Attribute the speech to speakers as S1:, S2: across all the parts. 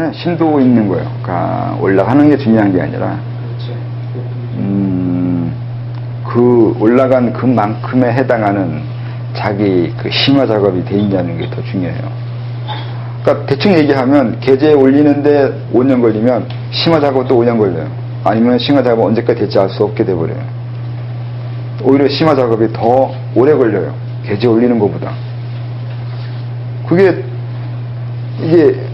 S1: 네, 심도 있는 거예요. 그러니까 올라가는 게 중요한 게 아니라
S2: 그렇죠.
S1: 음, 그 올라간 그만큼에 해당하는 자기 그 심화 작업이 돼 있냐는 게 더 중요해요. 그러니까 대충 얘기하면 계좌에 올리는데 5년 걸리면 심화 작업도 5년 걸려요. 아니면 심화 작업 언제까지 될지 알 수 없게 돼버려요. 오히려 심화 작업이 더 오래 걸려요. 계좌에 올리는 것보다. 그게 이게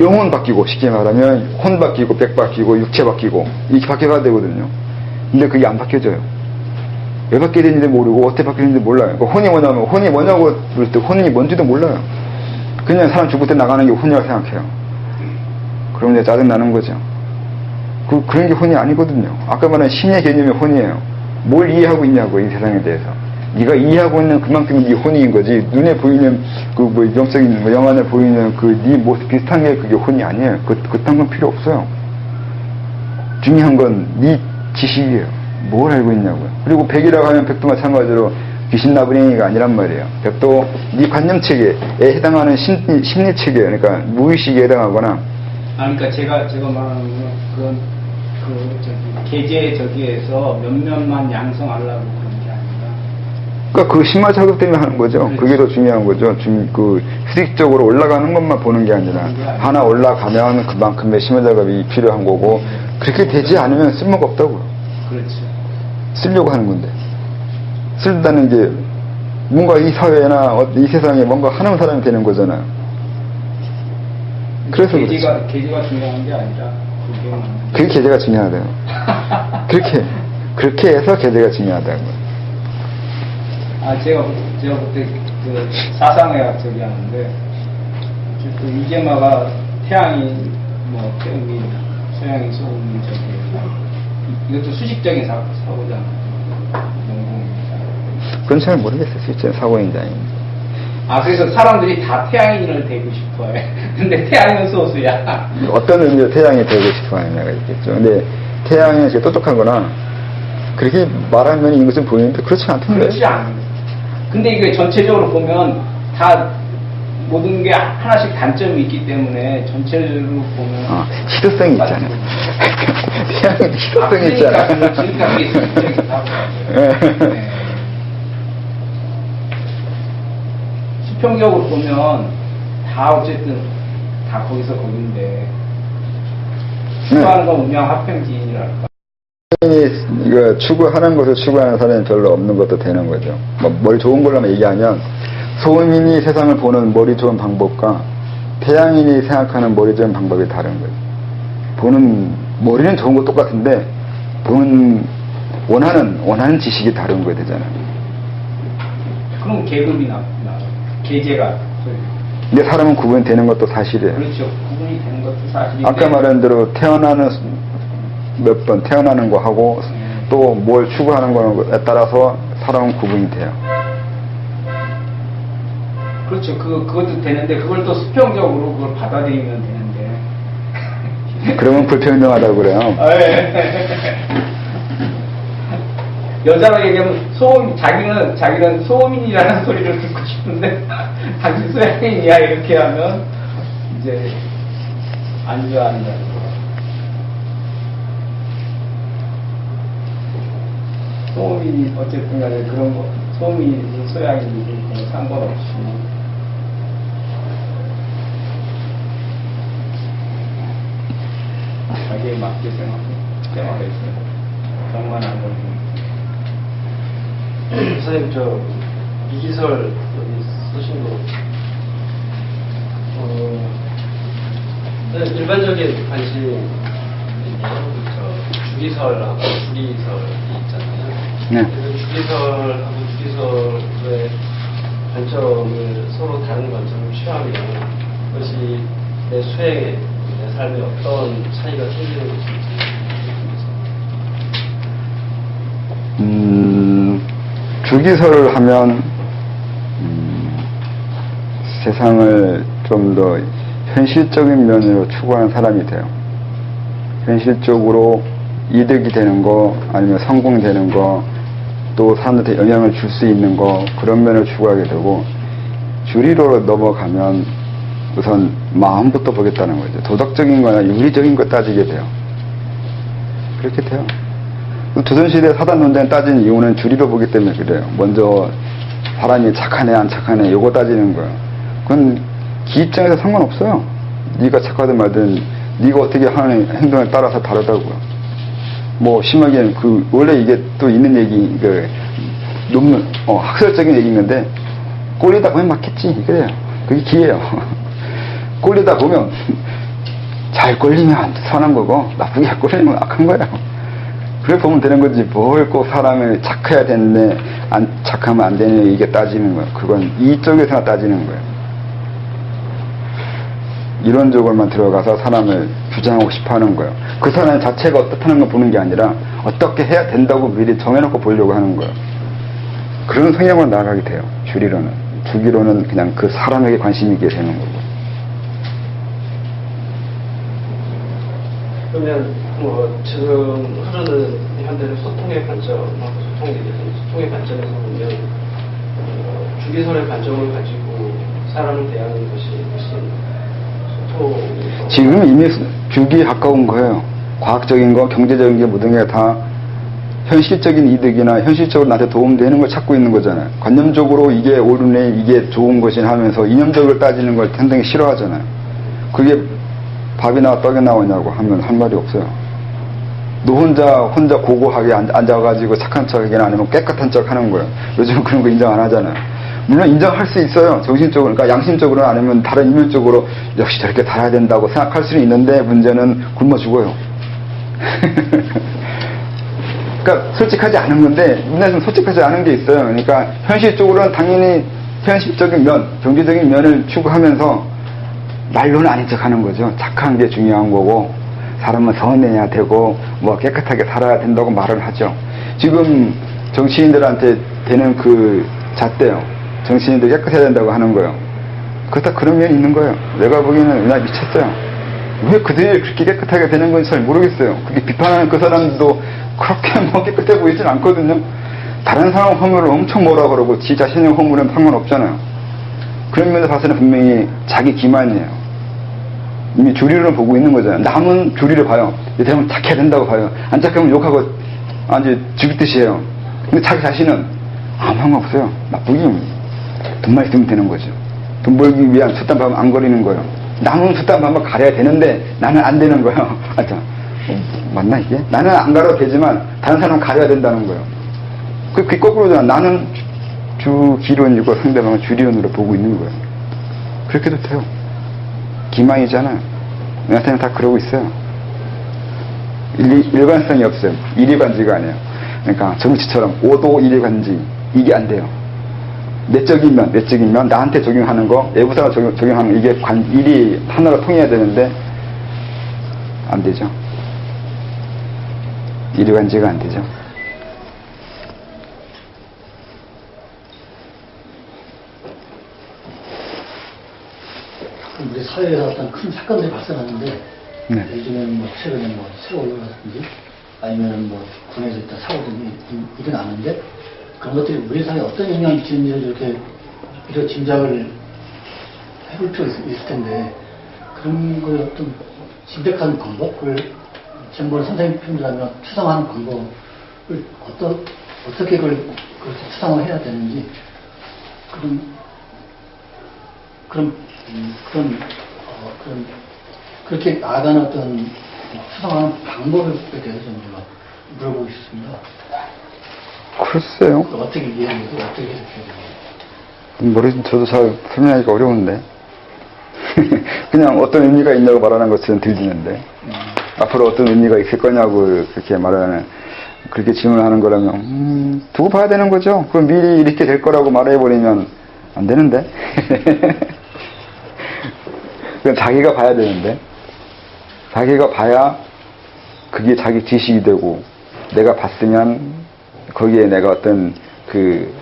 S1: 영혼 바뀌고 쉽게 말하면 혼 바뀌고 백 바뀌고 육체 바뀌고 이렇게 바뀌어야 되거든요. 근데 그게 안 바뀌어져요. 왜 바뀌어야 되는지 모르고 어떻게 바뀌는지 몰라요. 그 혼이 뭐냐면 혼이 뭐냐고 그럴 때 혼이 뭔지도 몰라요. 그냥 사람 죽을 때 나가는 게 혼이라고 생각해요. 그럼 이제 짜증 나는 거죠. 그 그런 게 혼이 아니거든요. 아까 말한 신의 개념이 혼이에요. 뭘 이해하고 있냐고 이 세상에 대해서. 네가 이해하고 있는 그만큼이 네 혼인 거지. 눈에 보이는 그 뭐 영적인 뭐 영안에 보이는 그 네 모습 비슷한 게 그게 혼이 아니에요. 그 그딴 건 필요 없어요. 중요한 건 네 지식이에요. 뭘 알고 있냐고요. 그리고 백이라고 하면 백도 마찬가지로 귀신 나부랭이가 아니란 말이에요. 백도 네 관념 체계에 해당하는 심리, 심리 체계예요. 그러니까 무의식에 해당하거나
S2: 아, 그러니까 제가 제가 말하는 건 그건 그 저기 계제 저기에서 몇몇만 양성하려고 그런
S1: 그러니까 그 심화 작업 때문에 하는 거죠.
S2: 그렇죠.
S1: 그게 더 중요한 거죠. 좀그 수직적으로 올라가는 것만 보는 게 아니라. 하나 올라가면 그만큼의 심화 작업이 필요한 거고 그렇게 되지 않으면 쓸모가 없다고요.
S2: 그렇죠.
S1: 쓰려고 하는 건데 쓴다는 게 뭔가 이 사회나 어- 이 세상에 뭔가 하는 사람이 되는 거잖아요. 그래서.
S2: 계제가 계제가 중요한 게 아니라 그게
S1: 계제가 중요하대요. 그렇게 그렇게 해서 계제가 중요하다고요.
S2: 아 제가 그- 제가 그때 그 사상의학 저기 하는데 그 이재마가 태양이 뭐 태음이 소양이 소음이 저기 이- 이것도 수직적인 사, 사고잖아. 영공입니다.
S1: 그건 잘 모르겠어요. 실제 아닌지.
S2: 아 그래서 사람들이 다 태양인을 되고 싶어 해. 근데 태양은 소수야.
S1: 어떤 의미로 태양이 되고 싶어 하느냐가 있겠죠. 근데 태양이 이렇게 똑똑한 거나 그렇게 말하는 면이 있는 것은 보이는데 그렇지 않던데.
S2: 그렇지 않아요. 근데 이게 전체적으로 보면 다 모든 게 하나씩 단점이 있기 때문에 전체적으로 보면
S1: 어, 희소성이 있잖아요. 태양은 희소성이
S2: 아,
S1: 있잖아.
S2: 그러니까, 하죠. 네. 수평적으로 보면 다 어쨌든 다 거기서 거긴데
S1: 네.
S2: 추구하는 건 운명 합평지인이랄까.
S1: 이거 추구하는 것을 추구하는 사람이 별로 없는 것도 되는 거죠. 뭐, 뭘 좋은 걸로만 얘기하면 소음인이 세상을 보는 머리 좋은 방법과 태양인이 생각하는 머리 좋은 방법이 다른 거예요. 보는 머리는 좋은 거 똑같은데 보는 원하는 원하는 지식이 다른 거야 되잖아요.
S2: 그럼 계급이 나, 나 계제가
S1: 근데 사람은 구분되는 것도 사실이에요.
S2: 그렇죠. 구분이 되는 것도 사실인데
S1: 아까 말한 대로 태어나는 몇 번 태어나는 거 하고 또 뭘 추구하는 거에 따라서 사람은 구분이 돼요.
S2: 그렇죠. 그 그것도 되는데 그걸 또 수평적으로 그걸 받아들이면 되는데.
S1: 그러면 불평등하다고 그래요.
S2: 아, 예. 여자로 얘기하면 소음 자기는 자기는 소음인이라는 소리를 듣고 싶은데 당신 소양인이야 이렇게 하면 이제 안 좋아한다는 거. 소음인이 어쨌든 간에 그런 거 소음인이든 소양인이든 상관없이. 자기에 맞게 생각하고 생각했어요. 안 걸리고.
S3: 선생님 저 이기설 여기 쓰신 거. 어, 네, 일반적인 관심 저 주기설하고 주기설
S1: 네.
S3: 그 주기설하고 주기설의 관점을 서로 다른 관점을 취하면 그것이 내 수행에 내 삶에 어떤 차이가 생기는 것인지.
S1: 음, 주기설을 하면 음, 세상을 좀 더 현실적인 면으로 추구하는 사람이 돼요. 현실적으로 이득이 되는 거, 아니면 성공되는 거, 또 사람들한테 영향을 줄 수 있는 거, 그런 면을 추구하게 되고, 주리로 넘어가면 우선 마음부터 보겠다는 거죠. 도덕적인 거나 윤리적인 거 따지게 돼요. 그렇게 돼요. 조선시대 사단 논쟁 따진 이유는 주리로 보기 때문에 그래요. 먼저 사람이 착하네 안 착하네 요거 따지는 거예요. 그건 기 입장에서 상관없어요. 네가 착하든 말든 네가 어떻게 하는 행동에 따라서 다르다고요. 뭐 심하게 그 원래 이게 또 있는 얘기 그 논문 어, 학설적인 얘기인데 꼴리다 보면 맞겠지 그래요. 그게 기예요. 꼴리다 보면 잘 꼴리면 선한 거고 나쁘게 꼴리면 악한 거예요. 그래 보면 되는 거지 뭘 꼭 사람을 착해야 되는데 안 착하면 안 되냐 이게 따지는 거예요. 그건 이쪽에서나 따지는 거예요. 이론적으로만 들어가서 사람을 규정하고 싶어 하는 거예요. 그 사람 자체가 어떻다는 걸 보는 게 아니라 어떻게 해야 된다고 미리 정해놓고 보려고 하는 거예요. 그런 성향으로 나아가게 돼요. 주리로는. 주기로는 그냥 그 사람에게 관심이 있게 되는 거고.
S3: 그러면 뭐 지금 흐르는 현대의 소통의 소통에 대해서 소통의 관점에서 보면 어, 주기설의 관점을 가지고 사람을 대하는 것이 소통
S1: 지금 이미 주기에 가까운 거예요. 과학적인 거, 경제적인 게 모든 게 다 현실적인 이득이나 현실적으로 나한테 도움되는 걸 찾고 있는 거잖아요. 관념적으로 이게 옳으네, 이게 좋은 것이 하면서 이념적으로 따지는 걸 상당히 싫어하잖아요. 그게 밥이나 떡이 나오냐고 하면 한 말이 없어요. 너 혼자, 혼자 고고하게 앉- 앉아가지고 착한 척 하기는 아니면 깨끗한 척 하는 거예요. 요즘 그런 거 인정 안 하잖아요. 물론 인정할 수 있어요. 정신적으로, 그러니까 양심적으로 아니면 다른 이면적으로 역시 저렇게 달아야 된다고 생각할 수는 있는데 문제는 굶어 죽어요. 그러니까 솔직하지 않은 건데 문제는 솔직하지 않은 게 있어요. 그러니까 현실적으로는 당연히 현실적인 면, 경제적인 면을 추구하면서 말로는 아닌 척 하는 거죠. 착한 게 중요한 거고 사람은 선해야 되고 뭐 깨끗하게 살아야 된다고 말을 하죠. 지금 정치인들한테 되는 그 잣대요. 정치인들 깨끗해야 된다고 하는 거예요. 그렇다 그런 면이 있는 거예요. 내가 보기에는 그냥 미쳤어요. 왜 그들이 그렇게 깨끗하게 되는 건지 잘 모르겠어요. 그게 비판하는 그 사람도 그렇게 뭐 깨끗해 보이진 않거든요. 다른 사람 허물을 엄청 뭐라 그러고 지 자신의 허물은 상관없잖아요. 그런 면에서 봐서는 분명히 자기 기만이에요. 이미 주리를 보고 있는 거잖아요. 남은 주리를 봐요. 이 사람은 착해야 된다고 봐요. 안 착하면 욕하고 아주 죽이듯이 해요. 근데 자기 자신은 아무 상관없어요. 나쁘긴 돈만 있으면 되는 거죠. 돈 벌기 위한 숫단 밥은 안 거리는 거예요. 남은 숫단 밥은 가려야 되는데 나는 안 되는 거예요. 어, 맞나 이게? 나는 안 가려도 되지만 다른 사람은 가려야 된다는 거예요. 그, 그게 거꾸로잖아. 나는 주 기론이고 상대방은 주리론으로 보고 있는 거예요. 그렇게도 돼요. 기망이잖아요. 나한테는 다 그러고 있어요. 일, 일관성이 없어요. 일이관지가 아니에요. 그러니까 정치처럼 오도 일이관지 이게 안 돼요. 내적인 면, 내적인 면, 나한테 적용하는 거, 외부사가 적용, 적용하는 거, 이게 관, 일이 하나로 통해야 되는데, 안 되죠. 일이관지가 안 되죠.
S4: 우리 사회에서 어떤 큰 사건들이 발생하는데
S1: 네.
S4: 요즘에는 뭐 최근에 뭐 세월호라든지 아니면 뭐 군에서 있던 사고들이 일- 일어나는데 그런 것들이 우리 사회에 어떤 영향을 미치는지를 이렇게 이런 짐작을 해볼 필요가 있, 있을 텐데 그런 걸 어떤 진백한 방법을 정보를 선생님 표현이라면 추상하는 방법을 어떤 어떻게 그걸 그렇게 추상을 해야 되는지 그런 그런 음, 그런 어, 그런 그렇게 나아가는 어떤 수상하는 방법에 대해서 좀 물어보고 싶습니다.
S1: 글쎄요.
S4: 또 어떻게 되고 어떻게 되고.
S1: 모르겠 저도 잘 설명하기가 어려운데. 그냥 어떤 의미가 있냐고 말하는 것처럼 들리는데. 앞으로 어떤 의미가 있을 거냐고 그렇게 말하는, 그렇게 질문하는 거라면, 음, 두고 봐야 되는 거죠. 그럼 미리 이렇게 될 거라고 말해버리면 안 되는데. 그건 자기가 봐야 되는데. 자기가 봐야 그게 자기 지식이 되고, 내가 봤으면 거기에 내가 어떤 그,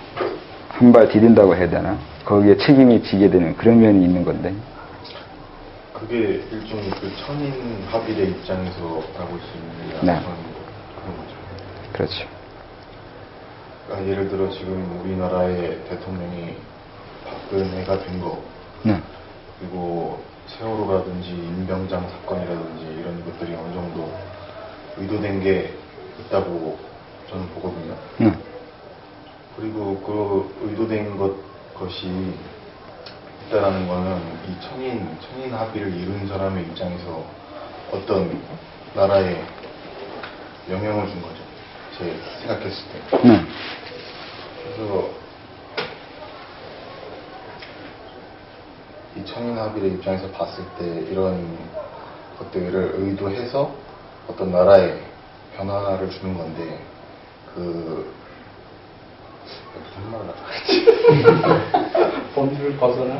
S1: 한 발 디딘다고 해야 되나? 거기에 책임이 지게 되는 그런 면이 있는 건데.
S5: 그게 일종의 그 천인 합의의 입장에서 라고 수 있는
S1: 네.
S5: 그런 거죠.
S1: 그렇죠.
S5: 그러니까 예를 들어 지금 우리나라의 대통령이 박근혜가 된 거,
S1: 네.
S5: 그리고 세월호라든지 임병장 사건이라든지 이런 것들이 어느 정도 의도된 게 있다고 저는 보거든요.
S1: 네.
S5: 그리고 그 의도된 것 것이 있다라는 거는 이 청인 청인 합의를 이룬 사람의 입장에서 어떤 나라에 영향을 준 거죠. 제 생각했을 때.
S1: 네.
S5: 그래서 이 청인 합의의 입장에서 봤을 때 이런 것들을 의도해서 어떤 나라에 변화를 주는 건데 그 무슨 말을 하지?
S2: 범주를 벗어나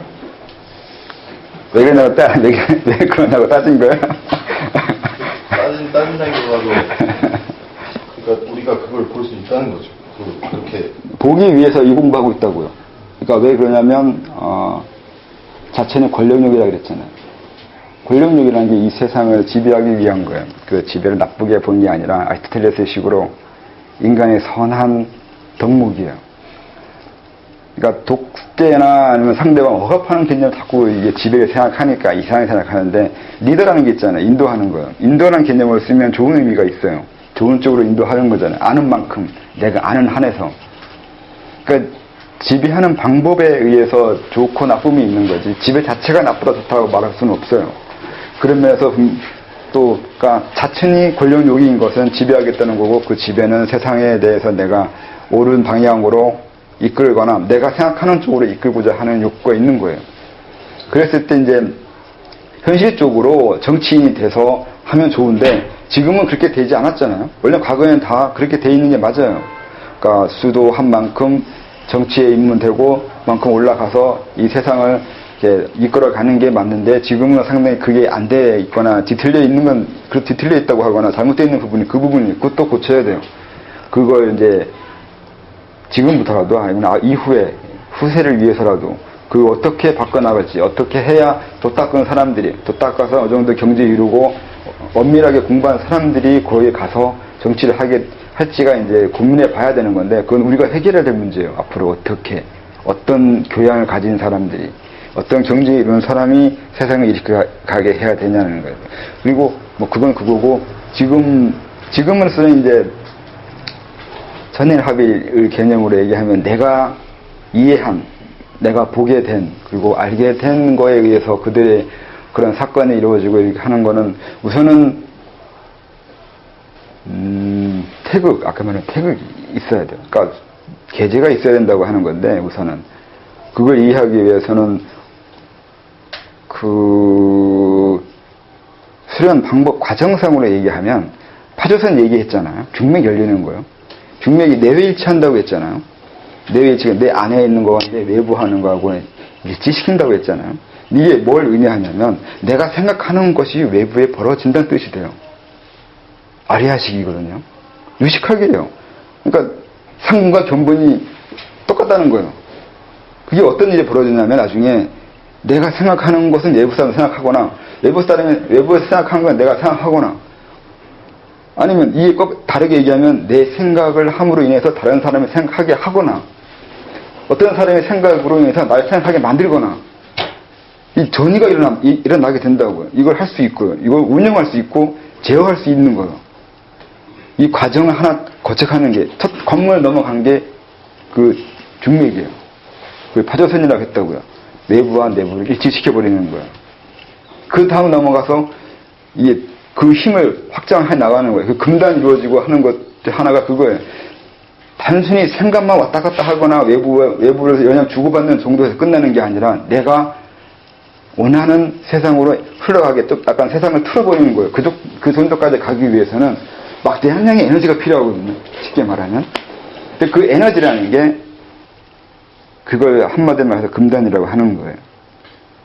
S1: 왜 그러냐고 따, 왜, 왜 그러냐고 따진 거야?
S5: 따진 따진다기보다도 그러니까 우리가 그걸 볼 수 있다는 거죠. 그, 그렇게
S1: 보기 위해서 이 공부하고 있다고요. 그러니까 왜 그러냐면 어, 자체는 권력욕이라 그랬잖아요. 권력욕이라는 게 이 세상을 지배하기 위한 거예요. 그 지배를 나쁘게 본게 아니라 아리스토텔레스의 식으로 인간의 선한 덕목이에요. 그러니까 독재나 아니면 상대방 억압하는 개념을 자꾸 이게 지배를 생각하니까 이상하게 생각하는데 리더라는 게 있잖아요. 인도하는 거요. 인도라는 개념을 쓰면 좋은 의미가 있어요. 좋은 쪽으로 인도하는 거잖아요. 아는 만큼 내가 아는 한에서. 그러니까 지배하는 방법에 의해서 좋고 나쁨이 있는 거지 지배 자체가 나쁘다 좋다고 말할 수는 없어요. 그런 면에서 음, 또 그러니까 자천이 권력욕인 것은 지배하겠다는 거고 그 지배는 세상에 대해서 내가 옳은 방향으로 이끌거나 내가 생각하는 쪽으로 이끌고자 하는 욕구가 있는 거예요. 그랬을 때 이제 현실적으로 정치인이 돼서 하면 좋은데 지금은 그렇게 되지 않았잖아요. 원래 과거에는 다 그렇게 돼 있는 게 맞아요. 그러니까 수도한 만큼 정치에 입문되고 만큼 올라가서 이 세상을 이렇게 이끌어가는 게 맞는데 지금은 상당히 그게 안 돼 있거나 뒤틀려 있는 건 그 뒤틀려 있다고 하거나 잘못되어 있는 부분이 그 부분이 또 고쳐야 돼요. 그걸 이제 지금부터라도 아니면 아- 이후에 후세를 위해서라도 그 어떻게 바꿔나갈지 어떻게 해야 도 닦은 사람들이 도 닦아서 어느 정도 경제 이루고 엄밀하게 공부한 사람들이 거기에 가서 정치를 하게 할지가 이제 고민해 봐야 되는 건데 그건 우리가 해결해야 될 문제예요. 앞으로 어떻게 어떤 교양을 가진 사람들이 어떤 경제 이루는 사람이 세상을 이렇게 가게 해야 되냐는 거예요. 그리고 뭐 그건 그거고 지금 지금은 쓰는 이제 전일 합의의 개념으로 얘기하면 내가 이해한, 내가 보게 된, 그리고 알게 된 거에 의해서 그들의 그런 사건이 이루어지고 이렇게 하는 거는 우선은, 음, 태극, 아까 말한 태극이 있어야 돼요. 그러니까 계제가 있어야 된다고 하는 건데 우선은. 그걸 이해하기 위해서는 그, 수련 방법 과정상으로 얘기하면 파조선 얘기했잖아요. 중맥 열리는 거예요. 중맥이 내외 일치한다고 했잖아요. 내외 일치가 내 안에 있는 거와 내 외부 하는 거하고 일치시킨다고 했잖아요. 이게 뭘 의미하냐면 내가 생각하는 것이 외부에 벌어진다는 뜻이 돼요. 아리아식이거든요. 유식하게요. 그러니까 상과 견본이 똑같다는 거예요. 그게 어떤 일이 벌어지냐면 나중에 내가 생각하는 것은 외부 사람이 생각하거나 외부 사람이 외부에서 생각하는 건 내가 생각하거나 아니면 이게 꼭 다르게 얘기하면 내 생각을 함으로 인해서 다른 사람이 생각하게 하거나 어떤 사람의 생각으로 인해서 날 생각하게 만들거나 이 전이가 일어나, 이- 일어나게 된다고요. 이걸 할 수 있고요. 이걸 운영할 수 있고 제어할 수 있는 거예요. 이 과정을 하나 거쳐가는 게 첫 관문을 넘어간 게 그 중맥이에요. 그 파조선이라고 했다고요. 내부와 내부를 일치시켜 버리는 거예요. 그 다음 넘어가서 이게 그 힘을 확장해 나가는 거예요. 그 금단 이루어지고 하는 것 하나가 그거예요. 단순히 생각만 왔다 갔다 하거나 외부, 외부에서 영향 주고받는 정도에서 끝나는 게 아니라 내가 원하는 세상으로 흘러가게 또 약간 세상을 틀어버리는 거예요. 그, 정- 그 정도까지 가기 위해서는 막대한 양의 에너지가 필요하거든요. 쉽게 말하면. 근데 그 에너지라는 게 그걸 한마디로 말해서 금단이라고 하는 거예요.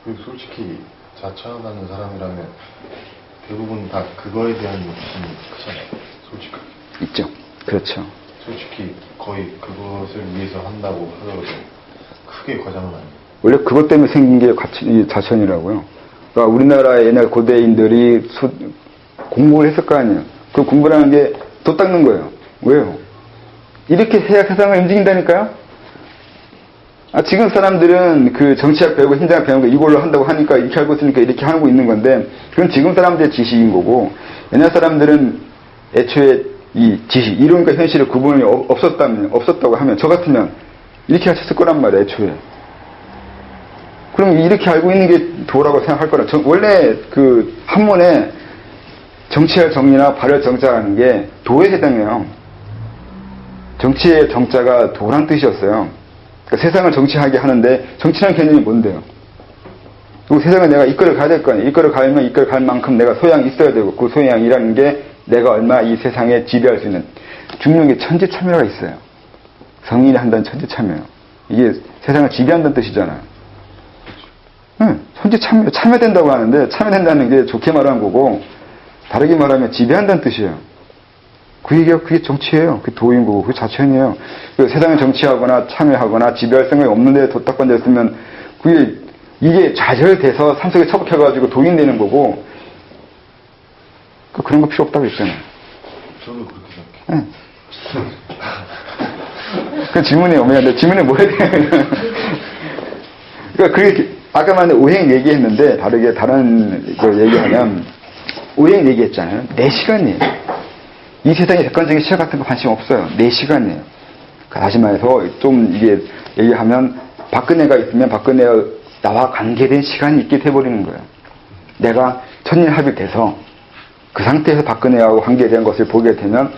S5: 그리고 솔직히 자처하는 사람이라면 대부분 다 그거에 대한 욕심이 크잖아요. 솔직하게.
S1: 있죠. 그렇죠.
S5: 솔직히 거의 그것을 위해서 한다고 하더라도 크게 과장은 아니에요.
S1: 원래 그것 때문에 생긴 게 가치- 자천이라고요. 그러니까 우리나라의 옛날 고대인들이 수- 공부를 했을 거 아니에요. 그 공부라는 게 도 닦는 거예요. 왜요? 이렇게 해야 세상을 움직인다니까요? 아, 지금 사람들은 그 정치학 배우고 힘장 배우고 이걸로 한다고 하니까 이렇게 알고 있으니까 이렇게 하고 있는 건데 그건 지금 사람들의 지식인 거고 옛날 사람들은 애초에 이 지식 이론과 현실의 구분이 없- 없었다면 없었다고 하면 저 같으면 이렇게 하셨을 거란 말이에요 애초에. 그럼 이렇게 알고 있는 게 도라고 생각할 거라. 저- 원래 그 한문에 정치할 정리나 발열 정자라는 게 도에 해당해요. 정치의 정자가 도란 뜻이었어요. 그러니까 세상을 정치하게 하는데 정치라는 개념이 뭔데요? 그 세상을 내가 이끌어 가야 될 거 아니에요. 이끌어 가려면 이끌어 갈 만큼 내가 소양이 있어야 되고 그 소양이라는 게 내가 얼마 이 세상에 지배할 수 있는 중요한 게 천지참여가 있어요. 성인이 한다는 천지참여. 이게 세상을 지배한다는 뜻이잖아요. 응, 천지참여, 참여된다고 하는데 참여된다는 게 좋게 말하는 거고 다르게 말하면 지배한다는 뜻이에요. 그 얘기가 그게 정치예요. 그 도인 거고 그게 자천이에요. 그 세상에 정치하거나 참여하거나 지배할 생각이 없는데 도딱관 됐으면 그게 이게 좌절돼서 산속에 처박혀가지고 도인 되는 거고 그 그런 거 필요 없다고 했잖아요.
S5: 저도 그렇게 생각해요.
S1: 응. 그 질문이 오면 내 질문이 뭐야 돼? 그러니까 그게 아까 말한 오행 얘기했는데 다르게 다른 걸 얘기하면 오행 얘기했잖아요. 내 시간이에요. 이 세상에 객관적인 시각 같은 거 관심 없어요. 내 시간이에요. 그러니까 다시 말해서 좀 이게 얘기하면 박근혜가 있으면 박근혜 나와 관계된 시간이 있게 돼버리는 거예요. 내가 천일 합의돼서 그 상태에서 박근혜하고 관계된 것을 보게 되면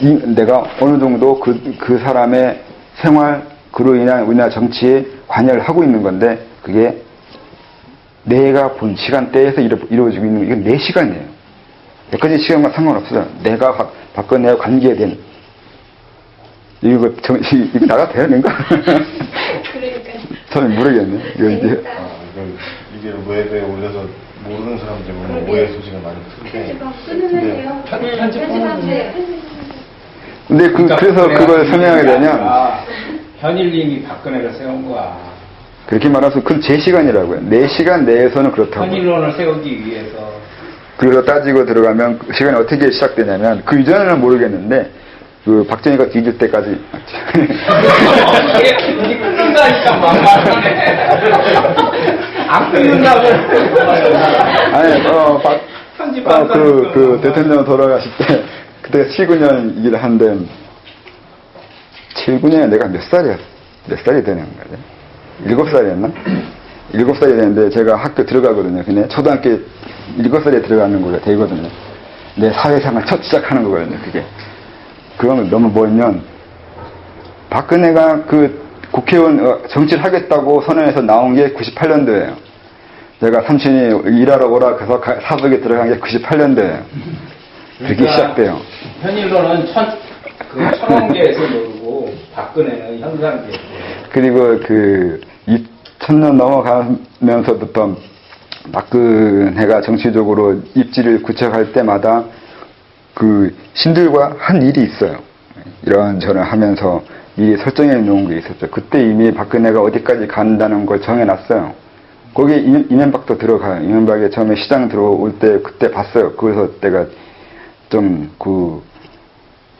S1: 이, 내가 어느 정도 그, 그 사람의 생활, 그로 인한 우리나라 정치에 관여를 하고 있는 건데, 그게 내가 본 시간대에서 이루, 이루어지고 있는, 이건 내 시간이에요. 여기까지 시간과 상관없어요. 내가 박- 박근혜와 관계된, 이거, 정, 이- 이거 나가 되는가?
S6: 그러니까요.
S1: 저는 모르겠네. 이거 이제.
S5: 아, 이걸 이게 웹에 올려서 모르는 사람들 보면 오해 소식을 많이
S6: 돼요. 편집하면 돼요.
S1: 근데 그,
S2: 그러니까
S1: 그래서 그걸 설명하게
S2: 그게
S1: 되면,
S2: 아니라 현일님이 박근혜를 세운 거야.
S1: 그렇게 말해서 그건 제 시간이라고요. 내 시간 내에서는 그렇다고.
S2: 현일론을 세우기 위해서
S1: 그래서 따지고 들어가면 그 시간이 어떻게 시작되냐면 그 이전에는 모르겠는데 그 박정희가 뒤질 때까지.
S2: 안
S1: 아니 어박 어, 그, 그 대통령 돌아가실 때 그때 79년 일을 한데 79년에 내가 몇 살이야 몇 살이 되는 거죠? 일곱 살이었나? 일곱 살이 되는데 제가 학교 들어가거든요. 근데 초등학교 일곱 살에 들어가는 거가 되거든요. 내 사회생활 첫 시작하는 거거든요. 그게 그건 너무 뭐냐면 박근혜가 그 국회의원 어, 정치를 하겠다고 선언해서 나온 게 98년도예요. 제가 삼촌이 일하러 오라 그래서 가- 사석에 들어간 게 98년도예요. 그렇게 시작돼요.
S2: 현일론은 천, 그 천원계에서 놀고 박근혜는 현상계에서
S1: 그리고 그 2000년 넘어가면서부터 박근혜가 정치적으로 입지를 구축할 때마다 그 신들과 한 일이 있어요. 이런 저런 하면서 이 설정해 놓은 게 있었죠. 그때 이미 박근혜가 어디까지 간다는 걸 정해놨어요. 거기에 이- 이명박도 들어가요. 이명박이 처음에 시장 들어올 때 그때 봤어요. 그래서 내가 좀 그,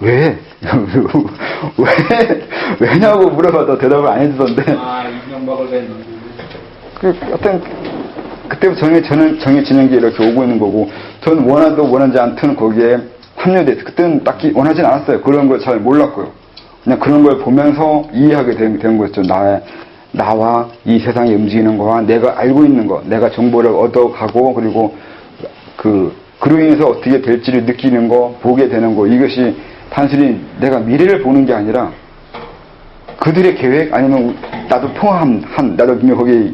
S1: 왜? 왜? 왜냐고 물어봐도 대답을 안 해주던데.
S2: 아 이명박을 낸 누구
S1: 그 어떤 그때부터 정해 저는 정해 진행이 이렇게 오고 있는 거고 저는 원하도 원하지 않든 거기에 합류돼서 그때는 딱히 원하진 않았어요. 그런 걸 잘 몰랐고요. 그냥 그런 걸 보면서 이해하게 된, 된 거죠. 나의 나와 이 세상이 움직이는 거와 내가 알고 있는 거, 내가 정보를 얻어가고 그리고 그 그로 인해서 어떻게 될지를 느끼는 거, 보게 되는 거 이것이 단순히 내가 미래를 보는 게 아니라 그들의 계획 아니면 나도 포함한 나도 분명 거기에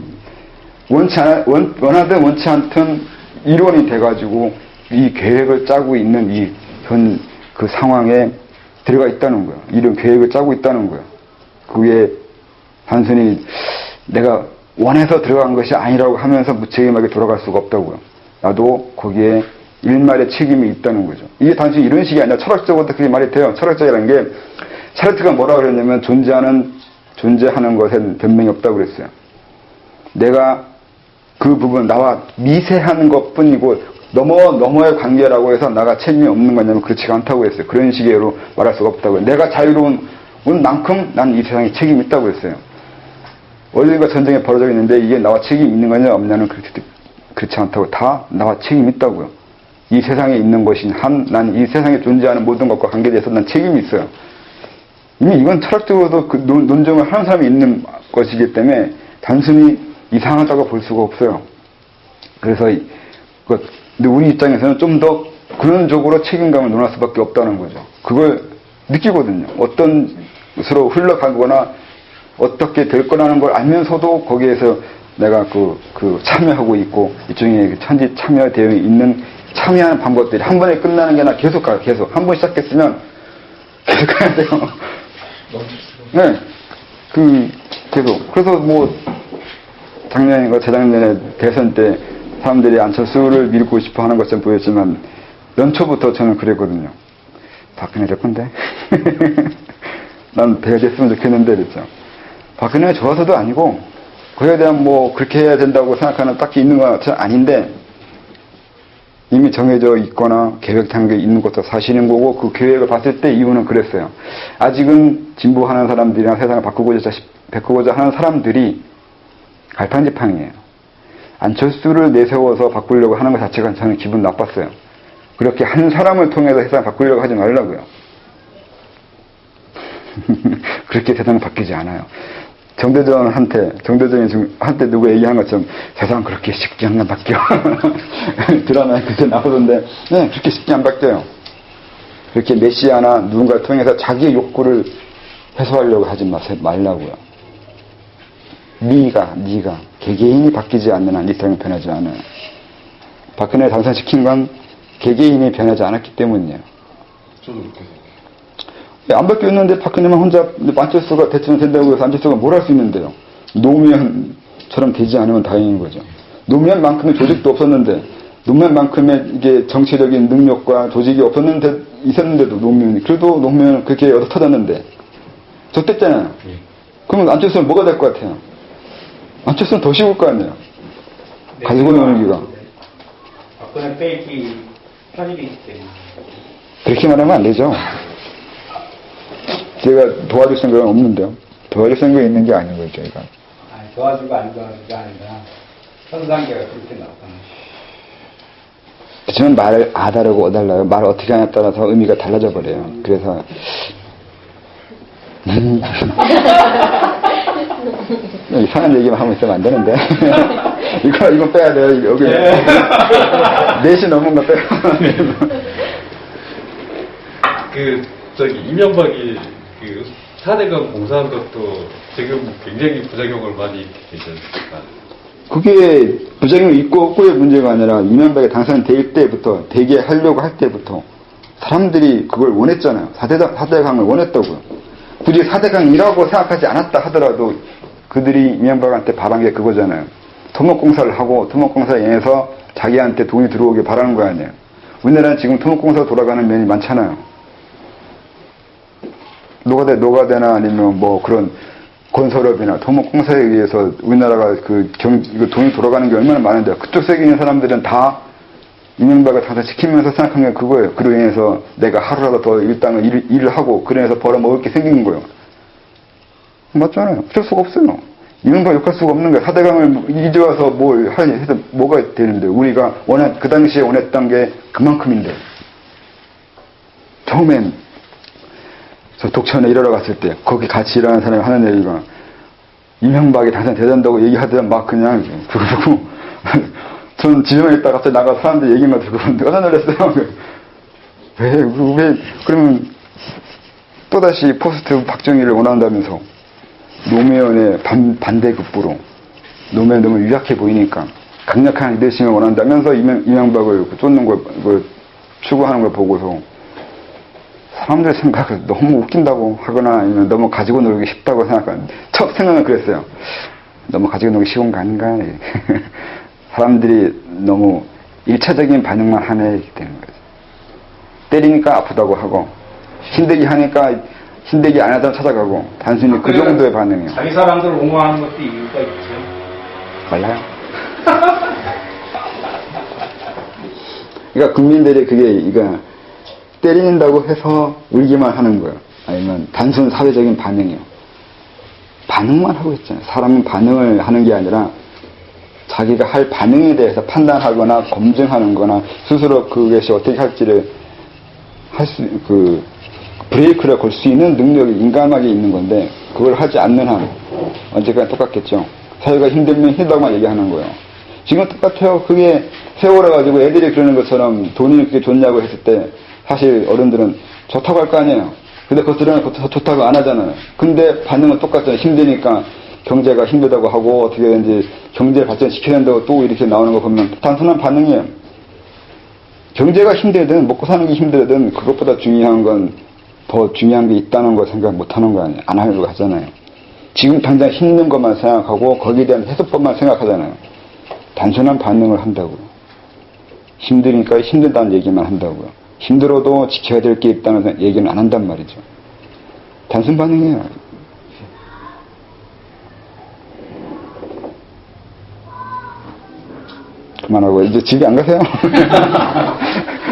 S1: 원치 않아, 원, 원하든 원치 않든 일원이 돼가지고 이 계획을 짜고 있는 이 현 그 상황에 들어가 있다는 거야. 이런 계획을 짜고 있다는 거야. 그게 단순히 내가 원해서 들어간 것이 아니라고 하면서 무책임하게 돌아갈 수가 없다고요. 나도 거기에 일말의 책임이 있다는 거죠. 이게 단순히 이런 식이 아니라 철학적으로도 그게 말이 돼요. 철학적이라는 게 차르트가 뭐라 그랬냐면 존재하는 존재하는 것엔 변명이 없다고 그랬어요. 내가 그 부분 나와 미세한 것뿐이고 넘어 넘어의 관계라고 해서 나가 책임이 없는 거냐면 그렇지가 않다고 했어요. 그런 식으로 말할 수가 없다고요. 내가 자유로운 온 만큼 난 이 세상에 책임이 있다고 했어요. 어린이가 전쟁에 벌어져 있는데 이게 나와 책임이 있는 거냐 없냐는 그렇게, 그렇지 않다고 다 나와 책임이 있다고요. 이 세상에 있는 것이 한, 난 이 세상에 존재하는 모든 것과 관계돼서 난 책임이 있어요. 이미 이건 철학적으로도 그 논- 논정을 하는 사람이 있는 것이기 때문에 단순히 이상하다고 볼 수가 없어요. 그래서 이- 그- 근데 우리 입장에서는 좀 더 근원적으로 책임감을 논할 수밖에 없다는 거죠. 그걸 느끼거든요. 어떤 것으로 흘러가거나 어떻게 될 거라는 걸 알면서도 거기에서 내가 그, 그 참여하고 있고 일종의 천지 참여되어 있는 참여하는 방법들이 한 번에 끝나는 게 아니라 계속 가요. 계속. 한 번 시작했으면 계속 가야 돼요. 네. 그, 계속. 그래서 뭐, 작년인가 재작년에 대선 때 사람들이 안철수를 밀고 싶어 하는 것처럼 보였지만 연초부터 저는 그랬거든요. 박근혜 될 건데. 난 됐으면 좋겠는데 그랬죠. 박근혜가 좋아서도 아니고 그에 대한 뭐 그렇게 해야 된다고 생각하는 딱히 있는 건 아닌데 이미 정해져 있거나 계획한 게 있는 것도 사실인 거고 그 계획을 봤을 때 이유는 그랬어요. 아직은 진보하는 사람들이나 세상을 바꾸고자, 바꾸고자 하는 사람들이 갈팡질팡이에요. 안철수를 내세워서 바꾸려고 하는 것 자체가 저는 기분 나빴어요. 그렇게 한 사람을 통해서 세상을 바꾸려고 하지 말라고요. 그렇게 세상은 바뀌지 않아요. 정대전한테, 정대전이 지금 한때 누구 얘기한 것처럼 세상 그렇게 쉽게 안 바뀌어. 드라마에 그때 나오던데, 네, 그렇게 쉽게 안 바뀌어요. 그렇게 메시아나 누군가를 통해서 자기의 욕구를 해소하려고 하지 마세, 말라고요. 네가, 네가, 개개인이 바뀌지 않는 한이 세상은 변하지 않아요. 박근혜를 당선시킨 건 개개인이 변하지 않았기 때문이에요.
S5: 저도 그렇게 생각해요.
S1: 안 바뀌었는데 박근혜만 혼자 안철수가 대통령 된다고 해서 안철수가 뭘 할 수 있는데요. 노무현처럼 되지 않으면 다행인 거죠. 노무현만큼의 조직도 없었는데 노무현만큼의 이게 정치적인 능력과 조직이 없었는데 있었는데도 노무현이 그래도 노무현은 그렇게 얻어 터졌는데 좋댔잖아요. 그러면 안철수는 뭐가 될 것 같아요? 안철수는 더 쉬울 거 아니에요. 가지고 놀기가.
S2: 박근혜 페이키 편입이 있기 때문에.
S1: 그렇게 말하면 안 되죠. 제가 도와줄 생각은 없는데요. 도와줄 생각이 있는 게 아닌 거죠, 이건.
S2: 아니, 도와주고 안 도와주가 아니라 현상계가 그렇게 나타나.
S1: 그렇지만 말을 아다르고 어달라요. 말을 어떻게 하냐에 따라서 의미가 달라져 버려요. 그래서 음. 이상한 얘기만 하고 있으면 안 되는데 이거 이거 빼야 돼요. 여기 넷이 넘은 거 빼요.
S7: 그 저기 이명박이 그 4대강 공사한 것도 지금 굉장히 부작용을 많이 있지 않습니까?
S1: 그게 부작용이 있고 없고의 문제가 아니라 이명박이 당선될 때부터 되게 하려고 할 때부터 사람들이 그걸 원했잖아요. 4대, 4대강을 원했다고요. 굳이 4대강이라고 생각하지 않았다 하더라도 그들이 이명박한테 바란 게 그거잖아요. 토목공사를 하고 토목공사에 인해서 자기한테 돈이 들어오길 바라는 거 아니에요. 우리나라는 지금 토목공사 돌아가는 면이 많잖아요. 노가대, 노가대나 아니면 뭐 그런 건설업이나 토목공사에 의해서 우리나라가 그 경, 이거 돈이 돌아가는 게 얼마나 많은데 그쪽 세계 있는 사람들은 다 이명박을 당선 시키면서 생각한 게 그거예요. 그로 인해서 내가 하루라도 더 일당을 일, 일을 하고 그래서 벌어먹을 게 생긴 거예요. 맞잖아요. 어쩔 수가 없어요. 이명박 욕할 수가 없는 거예요. 사대강을 이제 와서 뭘 하니 해서 뭐가 되는데 우리가 원한 그 당시에 원했던 게 그만큼인데 처음엔 저 독천에 일하러 갔을 때 거기 같이 일하는 사람이 하는 얘기가 이명박이 당선되던다고 얘기하더니 막 그냥 그거 보고 전 지점에 있다 갑자기 나가 사람들 얘기만 듣고 깜짝 놀랐어요. 왜, 왜, 그러면 또다시 포스트 박정희를 원한다면서 노무현의 반, 반대급부로 노무현 너무 유약해 보이니까 강력한 리더십을 원한다면서 이명, 이명박을 쫓는 걸, 걸 추구하는 걸 보고서 사람들 생각을 너무 웃긴다고 하거나 아니면 너무 가지고 놀기 쉽다고 생각하는 첫 생각은 그랬어요. 너무 가지고 놀기 쉬운 거 아닌가? 사람들이 너무 일차적인 반응만 하네 이렇게 되는 거죠. 때리니까 아프다고 하고 힘들게 하니까 힘들게 안 하다 찾아가고 단순히 그 정도의 반응이에요.
S2: 자기 사람들을 옹호하는 것도 이유가 있죠.
S1: 몰라요. 그러니까 국민들이 그게 이거 때린다고 해서 울기만 하는 거예요. 아니 뭐냐면 단순 사회적인 반응이요. 반응만 하고 있잖아요. 사람은 반응을 하는 게 아니라 자기가 할 반응에 대해서 판단하거나 검증하는 거나 스스로 그것이 어떻게 할지를 할 수, 그, 브레이크를 걸 수 있는 능력이 인간에게 있는 건데, 그걸 하지 않는 한, 언제까지 똑같겠죠. 사회가 힘들면 힘들다고만 얘기하는 거예요. 지금 똑같아요. 그게 세월호 가지고 애들이 그러는 것처럼 돈이 그렇게 좋냐고 했을 때, 사실 어른들은 좋다고 할 거 아니에요. 근데 그것들은 좋다고 안 하잖아요. 근데 반응은 똑같잖아요. 힘드니까 경제가 힘들다고 하고 어떻게든지 경제 발전시켜야 된다고 또 이렇게 나오는 거 보면 단순한 반응이에요. 경제가 힘들든 먹고 사는 게 힘들든 그것보다 중요한 건 더 중요한 게 있다는 걸 생각 못 하는 거 아니에요. 안 하려고 하잖아요. 지금 당장 힘든 것만 생각하고 거기에 대한 해소법만 생각하잖아요. 단순한 반응을 한다고요. 힘드니까 힘들다는 얘기만 한다고요. 힘들어도 지켜야 될 게 있다는 얘기는 안 한단 말이죠. 단순 반응이에요. 그만하고 이제 집에 안 가세요?